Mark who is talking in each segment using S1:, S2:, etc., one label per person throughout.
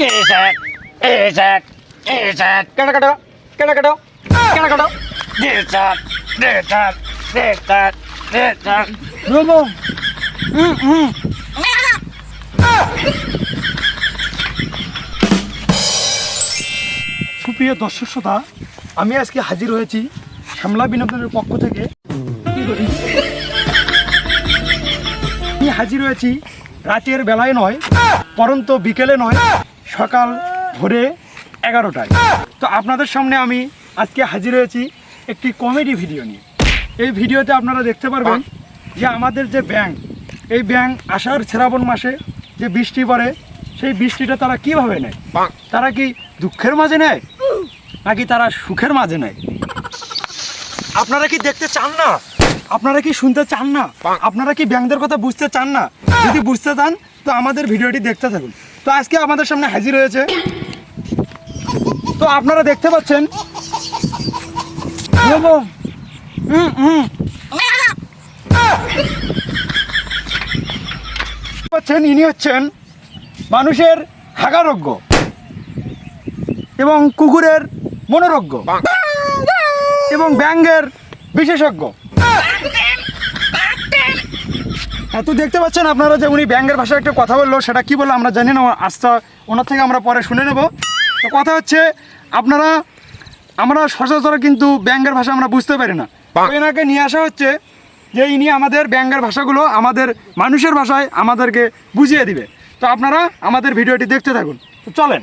S1: T-shirt, T-shirt, T-shirt,
S2: কেটে কাটো কেটে কাটো কেটে কাটো
S1: T-shirt, T-shirt, T-shirt, T-shirt.
S2: বাবু হুম হুম সুপ্রিয় দর্শক শ্রোতা আমি আজকে হাজির হয়েছি শ্যামলা বিনোদনের পক্ষ থেকে। আমি হাজির হয়েছি রাতের বেলায় নয় পরন্ত বিকেলে নয় সকাল ভোরে এগারোটায়। তো আপনাদের সামনে আমি আজকে হাজির হয়েছি একটি কমেডি ভিডিও নিয়ে। এই ভিডিওতে আপনারা দেখতে পারবেন যে আমাদের যে ব্যাংক, এই ব্যাংক আষাঢ় শ্রাবণ মাসে যে বৃষ্টি পড়ে, সেই বৃষ্টিটা তারা কীভাবে নেয়? তারা কি দুঃখের মাঝে নেয়? নাকি তারা সুখের মাঝে নেয়? আপনারা কি দেখতে চান না? আপনারা কি শুনতে চান না? আপনারা কি ব্যাংকদের কথা বুঝতে চান না? যদি বুঝতে চান তো আমাদের ভিডিওটি দেখতে থাকুন। তো আজকে আমাদের সামনে হাজির হয়েছে তো আপনারা দেখতে পাচ্ছেন হুম পাচ্ছেন ইনি হচ্ছেন মানুষের হাগারোগ্য এবং কুকুরের মনোরোগ্য এবং ব্যাঙ্গের বিশেষজ্ঞ। হ্যাঁ। তো দেখতে পাচ্ছেন আপনারা যে উনি ব্যাঙ্গের ভাষায় একটা কথা বলল সেটা কি বলল আমরা জানি না আস্তে ওনার থেকে আমরা পরে শুনে নেব। তো কথা হচ্ছে আপনারা আমরা সচরাচর কিন্তু ব্যাঙ্গের ভাষা আমরা বুঝতে পারি না। এনাকে নিয়ে আসা হচ্ছে যে ইনি আমাদের ব্যাঙ্গের ভাষাগুলো আমাদের মানুষের ভাষায় আমাদেরকে বুঝিয়ে দিবে। তো আপনারা আমাদের ভিডিওটি দেখতে থাকুন। তো চলেন।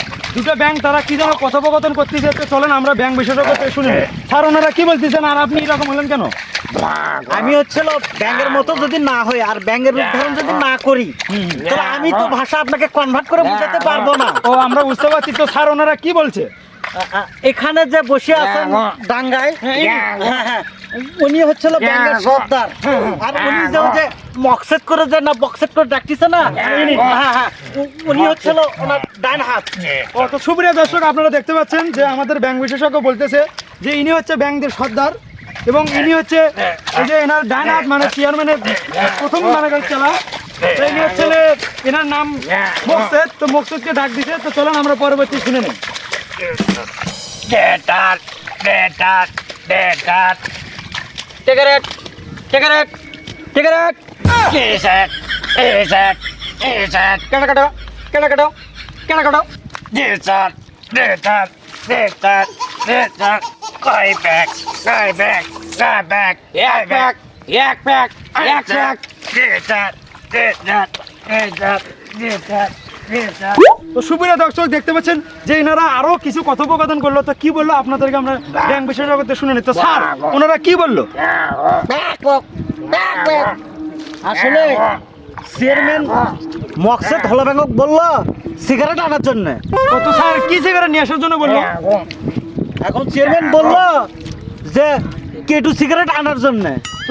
S2: দুটো ব্যাংক তারা কি যেন কথোপকথন করতেছে তো চলেন আমরা ব্যাংক বিশেষজ্ঞ শুনি। স্যার ওনারা কি বলতেছেন? আর আপনি এরকম হলেন কেন?
S3: আমি হচ্ছিল ব্যাংকের মতো যদি না হই আর ব্যাংকের উদাহরণ যদি না করি তাহলে আমি তো ভাষা আপনাকে কনভার্ট করে বোঝাতে পারব না।
S2: ও আমরা বুঝতে পারছি। তো স্যার ওনারা কি বলছে?
S3: এখানে যে বসে আছেন ডাঙ্গায় হ্যাঁ, হ্যাঁ, উনি হচ্ছিল ব্যাংকের সর্দার। আর উনি যে যে মকসেট করে যে না বক্সেট করে ডাকতেছে না? হ্যাঁ হ্যাঁ। উনি হচ্ছিল ওনার ডান হাত।
S2: ও তো সুপ্রিয় দর্শক আপনারা দেখতে পাচ্ছেন যে আমাদের ব্যাংক বিশেষজ্ঞ বলতেছে যে ইনি হচ্ছে ব্যাংকের সর্দার এবং ইনি হচ্ছে এই যে এনার ডান হাত মানে চেয়ারম্যানের প্রথম মানে চালা ইনি হচ্ছে এনার নাম মকসেদ। তো মকসেদকে ডাক দিছে। তো চলেন আমরা পরবর্তী শুনে নেই।
S1: T-shirt. T-shirt. T-shirt.
S2: টেকারেট টেকারেট টেকারেট
S1: T-shirt. T-shirt. T-shirt.
S2: কেটে কাটো কেটে কাটো কেটে কাটো
S1: T-shirt. T-shirt. T-shirt. T-shirt. Go back. Go back. Go back.
S2: এক প্যাক এক প্যাক এক pack
S1: T-shirt. T-shirt. T-shirt. T-shirt. T-shirt.
S2: তো সুপ্রিয় দর্শক দেখতে পাচ্ছেন যে এনারা আরও কিছু কথোপকথন করল। তো কি বলল? আপনাদেরকে আমরা ব্যাংক বিশেষজ্ঞতে শুনে নিই। তো স্যার ওনারা কি বলল?
S3: আসলে চেয়ারম্যান মকসেদ হলো ব্যাংকক বলল সিগারেট আনার জন্য।
S2: তো স্যার কি সিগারেট নিয়ে আসার জন্য বলল?
S3: এখন চেয়ারম্যান বলল যে কেটু সিগারেট আনার জন্য।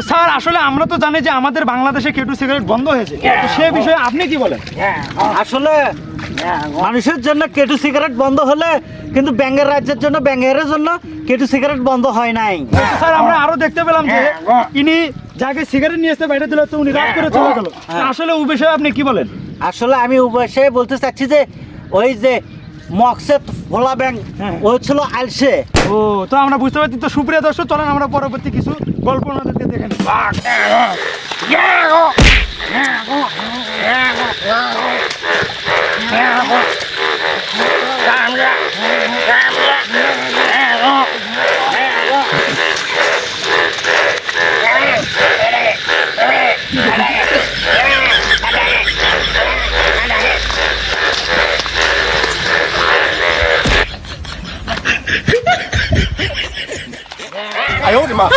S2: স্যার আসলে আমরা তো জানি যে আমাদের বাংলাদেশে কেটু সিগারেট বন্ধ হয়েছে। তো সে বিষয়ে আপনি কি বলেন?
S3: আসলে মানুষের জন্য কেটু সিগারেট বন্ধ হলে কিন্তু ব্যাঙ্গের রাজ্যের জন্য ব্যাঙ্গের জন্য কেটু সিগারেট বন্ধ হয় নাই।
S2: স্যার আমরা আরও দেখতে পেলাম যে ইনি যাকে সিগারেট নিয়ে এসে বাইরে দিল তো উনি রাগ করে চলে গেল। আসলে ও বিষয়ে আপনি কি বলেন?
S3: আসলে আমি উভয় বলতে চাচ্ছি যে ওই যে মকসেদ ভোলা ব্যাংক
S2: হ্যাঁ।
S3: ও ছিল আলসে।
S2: ও তো আমরা বুঝতে পারছি। তো সুপ্রিয় দর্শক চলেন আমরা পরবর্তী কিছু গল্প 哎呦我的妈！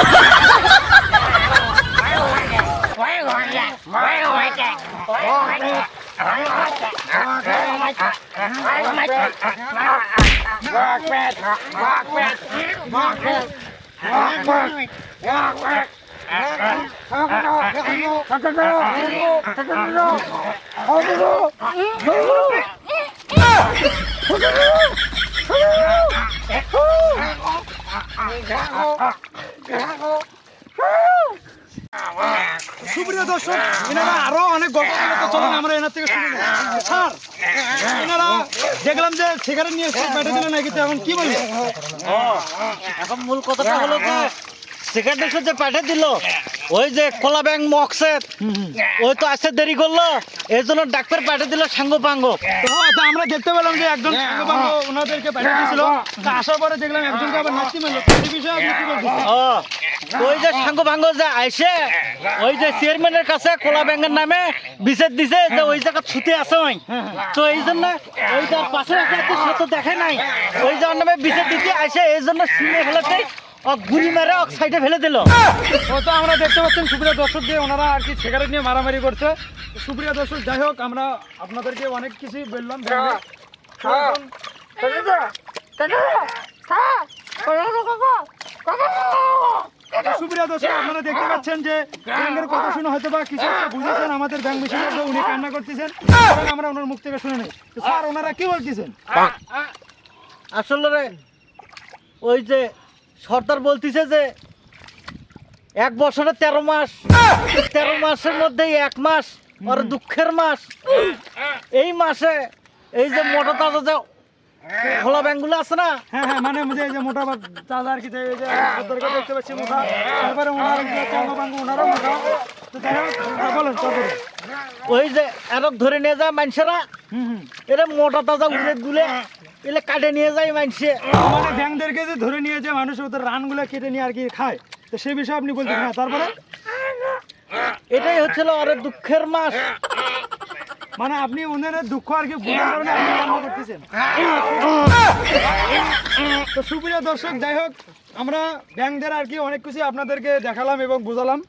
S2: Oh! সুপ্রিয় দর্শক, এনারা আরও অনেক গল্প আমরা এনার থেকে দেখলাম যে সিগারেট নিয়ে পেটে দিলেন নাকি এখন কি
S3: বলি? এখন মূল কথাটা হলো যে, সেখানে এসে যে পাঠিয়ে দিল ওই যে কোলা ব্যাং মক্সের। ওই তো আসতে দেরি করল এই জন্য ডাক্তার পাঠিয়ে দিল সাঙ্গ পাঙ্গ
S2: আমরা দেখতে পেলাম যে একজন সাঙ্গপাঙ্গ ওনাদেরকে পাঠিয়ে দিয়েছিল। আসার পরে দেখলাম একজনকে আবার নাচতে মেলো এই বিষয়ে
S3: ওই যে সাঙ্গ ভাঙ্গ যে আইসে ওই যে চেয়ারম্যানের কাছে কোলা ব্যাংকের নামে বিচার দিছে যে ওই জায়গা ছুতে আছে ওই। তো এই জন্য ওই যার পাশে আছে সে তো দেখে নাই। ওই যার নামে বিচার দিতে আইসে এই জন্য শুনে ফেলেছে। ও মেরে ওক সাইডে ফেলে দিল।
S2: ও তো আমরা দেখতে পাচ্ছেন সুপ্রিয় দর্শক যে ওনারা আর কি সিগারেট নিয়ে মারামারি করছে। সুপ্রিয় দর্শক যাই হোক আমরা আপনাদেরকে অনেক কিছুই বললাম সুপ্রিয় দর্শক আপনারা দেখতে পাচ্ছেন যে ব্যাংকের কথা শুনে হয়তো বা কিছু একটা বুঝেছেন আমাদের ব্যাংক বিশেষজ্ঞ উনি কান্না করতেছেন। আমরা ওনার মুখ থেকে শুনে নেই। স্যার ওনারা কি বলতেছেন?
S3: আসলে ওই যে সর্দার বলতিছে যে এক বছরে তেরো মাস। তেরো মাসের মধ্যে এক মাস আর দুঃখের মাস। এই মাসে এই যে মোটা তাজা যে খোলা ব্যাংকগুলো আছে না?
S2: হ্যাঁ হ্যাঁ মানে যে এই যে মোটা চাঁদা আর কি যে এই যে সর্দারকে দেখতে পাচ্ছি মোটা। তারপরে ওনার চাঙ্গপাঙ্গ ওনারও মোটা। তো হ্যাঁ, বলেন
S3: ওই যে এরক ধরে নিয়ে যায় মানুষেরা।
S2: হুম হুম।
S3: এরা মোটা তাজা উড়ে গুলে এলে কাটে নিয়ে যায় মানুষে
S2: মানে ব্যাংকদেরকে যে ধরে নিয়ে যে মানুষ ওদের রানগুলো কেটে নিয়ে আর কি খায়। তো সেই বিষয়ে আপনি বলতে হ্যাঁ তারপরে?
S3: এটাই হচ্ছিল দুঃখের মাস।
S2: মানে আপনি ওনার দুঃখ আর কি বোঝার কারণে আপনি কান্না করতেছেন। তো সুপ্রিয় দর্শক যাই হোক আমরা ব্যাংকদের আর কি অনেক কিছু আপনাদেরকে দেখালাম এবং বোঝালাম।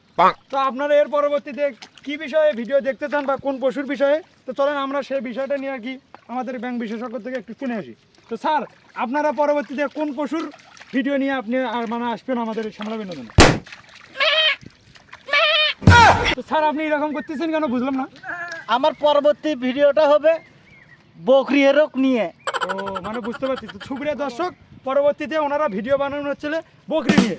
S2: তো আপনারা এর পরবর্তীতে কি বিষয়ে ভিডিও দেখতে চান বা কোন পশুর বিষয়ে? তো চলেন আমরা সেই বিষয়টা নিয়ে আর কি আমাদের ব্যাংক বিশেষজ্ঞ থেকে একটু শুনে আসি। তো স্যার আপনারা পরবর্তীতে কোন পশুর ভিডিও নিয়ে আপনি আর মানে আসবেন আমাদের শ্যামলা বিনোদনে? তো স্যার আপনি এরকম করতেছেন কেন? বুঝলাম না।
S3: আমার পরবর্তী ভিডিওটা হবে বকরি এরক নিয়ে।
S2: ও মানে বুঝতে পারছি। তো সুপ্রিয় দর্শক পরবর্তীতে ওনারা ভিডিও বানানো হচ্ছিল বকরি নিয়ে।